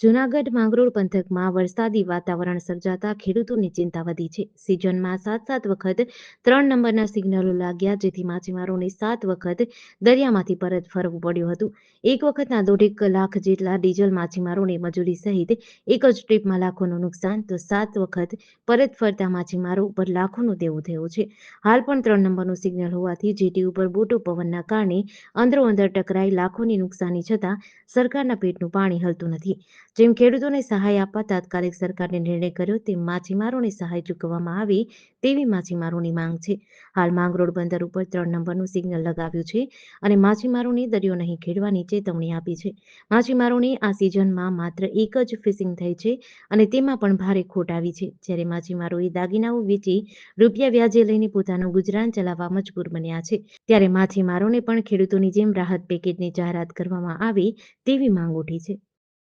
જૂનાગઢ માંગરોળ પંથકમાં વરસાદી વાતાવરણ સર્જાતા ખેડૂતોની ચિંતા વધી છે. સિઝનમાં સાત સાત વખત ત્રણ નંબરના સિગ્નલો લાગ્યા, જેથી માછીમારોને સાત વખત દરિયામાંથી પરત ફરવું પડ્યું હતું. એક વખતના દોઢેક લાખ જેટલા ડીઝલ માછીમારોને મજૂરી સહિત એક જ ટ્રીપમાં લાખોનું નુકસાન, તો સાત વખત પરત ફરતા માછીમારો ઉપર લાખોનું દેવું થયું છે. હાલ પણ ત્રણ નંબરનું સિગ્નલ હોવાથી જેટી ઉપર બોટો પવનના કારણે અંદરો અંદર ટકરાઈ લાખોની નુકસાની છતાં સરકારના પેટનું પાણી હલતું નથી. જેમ ખેડૂતોને સહાય આપવા તાત્કાલિક સરકારને નિર્ણય કર્યો, તેમ માછીમારોને સહાય ચૂકવવામાં આવે તેવી માછીમારોની માંગ છે. હાલ માંગરોળ બંદર ઉપર ત્રણ નંબરનું સિગ્નલ લગાવ્યું છે અને માછીમારોને દરિયો નહીં ખેડવાની ચેતવણી આપી છે. માછીમારોને આ સિઝનમાં માત્ર એક જ ફિશિંગ થઈ છે અને તેમાં પણ ભારે ખોટ આવી છે. જ્યારે માછીમારોએ દાગીનાઓ વેચી રૂપિયા વ્યાજે લઈને પોતાનું ગુજરાન ચલાવવા મજબૂર બન્યા છે. ત્યારે માછીમારોને પણ ખેડૂતોની જેમ રાહત પેકેજની જાહેરાત કરવામાં આવે તેવી માંગ ઉઠી છે.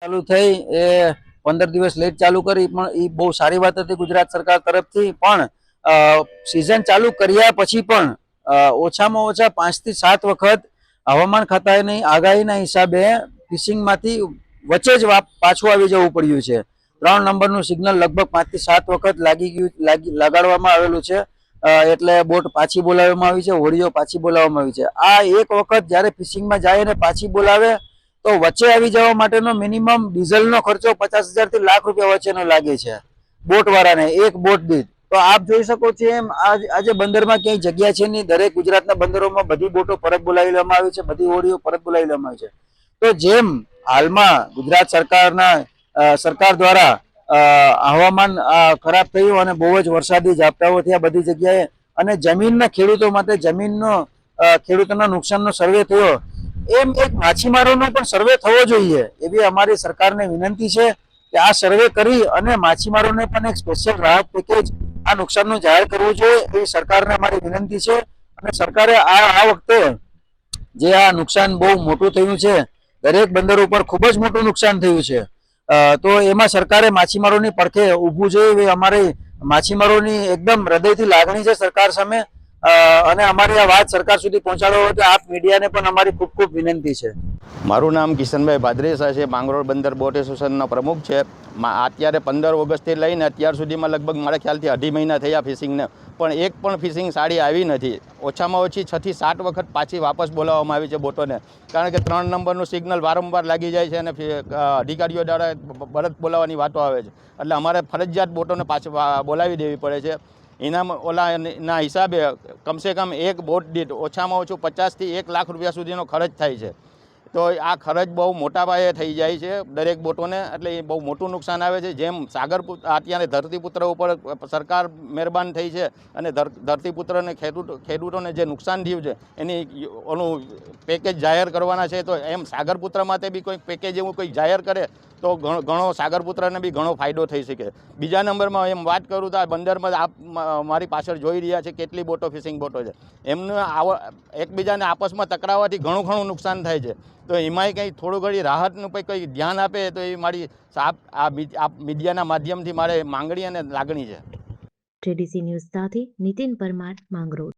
ચાલુ થઈ, એ પંદર દિવસ લેટ ચાલુ કરી, પણ એ બહુ સારી વાત હતી ગુજરાત સરકાર તરફથી. પણ સિઝન ચાલુ કર્યા પછી પણ ઓછામાં ઓછા પાંચથી સાત વખત હવામાન ખાતાની આગાહીના હિસાબે ફિશિંગમાંથી વચ્ચે જ પાછું આવી જવું પડ્યું છે. ત્રણ નંબરનું સિગ્નલ લગભગ પાંચથી સાત વખત લાગી ગયું, લાગી, લગાડવામાં આવેલું છે. એટલે બોટ પાછી બોલાવવામાં આવી છે, હોડીઓ પાછી બોલાવવામાં આવી છે. આ એક વખત જ્યારે ફિશિંગમાં જાય અને પાછી બોલાવે તો વચ્ચે આવી જવા માટેનો મિનિમમ ડીઝલનો ખર્ચો પચાસ હજારથી લાખ રૂપિયા વચ્ચેનો લાગે છે બોટ વાળાને એક બોટ દીઠ. તો આપ જોઈ શકો છો એમ, આજ આજે બંદરમાં ક્યાંય જગ્યા છે નહીં. દરેક ગુજરાતના બંદરોમાં બધી બોટો પરત બોલાવી લેવામાં આવી છે, બધી હોડીઓ પરત બોલાવી લેવામાં આવી છે. તો જેમ હાલમાં ગુજરાત સરકારના સરકાર દ્વારા હવામાન ખરાબ થયું અને બહુ જ વરસાદી ઝાપટાઓ થયા બધી જગ્યાએ અને જમીનના ખેડૂતો માટે જમીનનો ખેડૂતોના નુકસાનનો સર્વે થયો એમ એક માછીમારોનો પણ સર્વે થવો જોઈએ એવી અમારી સરકારને વિનંતી છે કે આ સર્વે કરી અને માછીમારોને પણ એક સ્પેશિયલ રાહત પેકેજ આ નુકસાનનું જાહેર કરવું જોઈએ એવી સરકારને અમારી વિનંતી છે. અને સરકારે આ આ વખતે જે આ નુકસાન બહુ મોટું થયું છે, દરેક બંદર ઉપર ખૂબ જ મોટું નુકસાન થયું છે. તો એમાં સરકારે માછીમારોની પડખે ઊભું જોઈએ એવી અમારી માછીમારોની એકદમ હૃદયથી લાગણી છે સરકાર સામે. અને અમારી આ વાત સરકાર સુધી પહોંચાડો હોય તો આપ મીડિયાને પણ અમારી ખૂબ ખૂબ વિનંતી છે. મારું નામ કિશનભાઈ ભાદરેસા છે, માંગરોળ બંદર બોટ એસોસિએશનનો પ્રમુખ છે. અત્યારે પંદર ઓગસ્ટથી લઈને અત્યાર સુધીમાં લગભગ મારા ખ્યાલથી અઢી મહિના થયા ફિશિંગને. પણ એક પણ ફિશિંગ સાડી આવી નથી. ઓછામાં ઓછી છથી સાત વખત પાછી વાપસ બોલાવવામાં આવી છે બોટોને. કારણ કે ત્રણ નંબરનું સિગ્નલ વારંવાર લાગી જાય છે અને અધિકારીઓ દ્વારા પરત બોલાવવાની વાતો આવે છે. એટલે અમારે ફરજિયાત બોટોને પાછી બોલાવી દેવી પડે છે. ઇનામ ઓલા ના હિસાબે કમસે કમ એક બોટ દીઠ ઓછામાં ઓછું પચાસથી એક લાખ રૂપિયા સુધીનો ખર્ચ થાય છે. તો આ ખર્ચ બહુ મોટા પાયે થઈ જાય છે દરેક બોટોને, એટલે એ બહુ મોટું નુકસાન આવે છે. જેમ સાગર અત્યારે ધરતીપુત્ર ઉપર સરકાર મહેરબાન થઈ છે અને ધરતીપુત્રને ખેડૂત ખેડૂતોને જે નુકસાન થયું છે, એની ઓનું પેકેજ જાહેર કરવાના છે, તો એમ સાગરપુત્ર માટે બી કોઈ પેકેજ એવું કોઈ જાહેર કરે તો ઘણો સાગરપુત્રને બી ઘણો ફાયદો થઈ શકે. બીજા નંબરમાં એમ વાત કરું તો બંદરમાં આપ મારી પાછળ જોઈ રહ્યા છે કેટલી બોટો ફિશિંગ બોટો છે. એમને આવ એકબીજાને આપસમાં ટકરાવવાથી ઘણું ઘણું નુકસાન થાય છે. તો એમાંય કંઈ થોડું ઘણી રાહતનું કંઈ કંઈ ધ્યાન આપે તો એ મારી આ મીડિયાના માધ્યમથી મારે માંગણી અને લાગણી છે. જેડીસી ન્યૂઝ સાથે નીતિન પરમાર, માંગરોળ.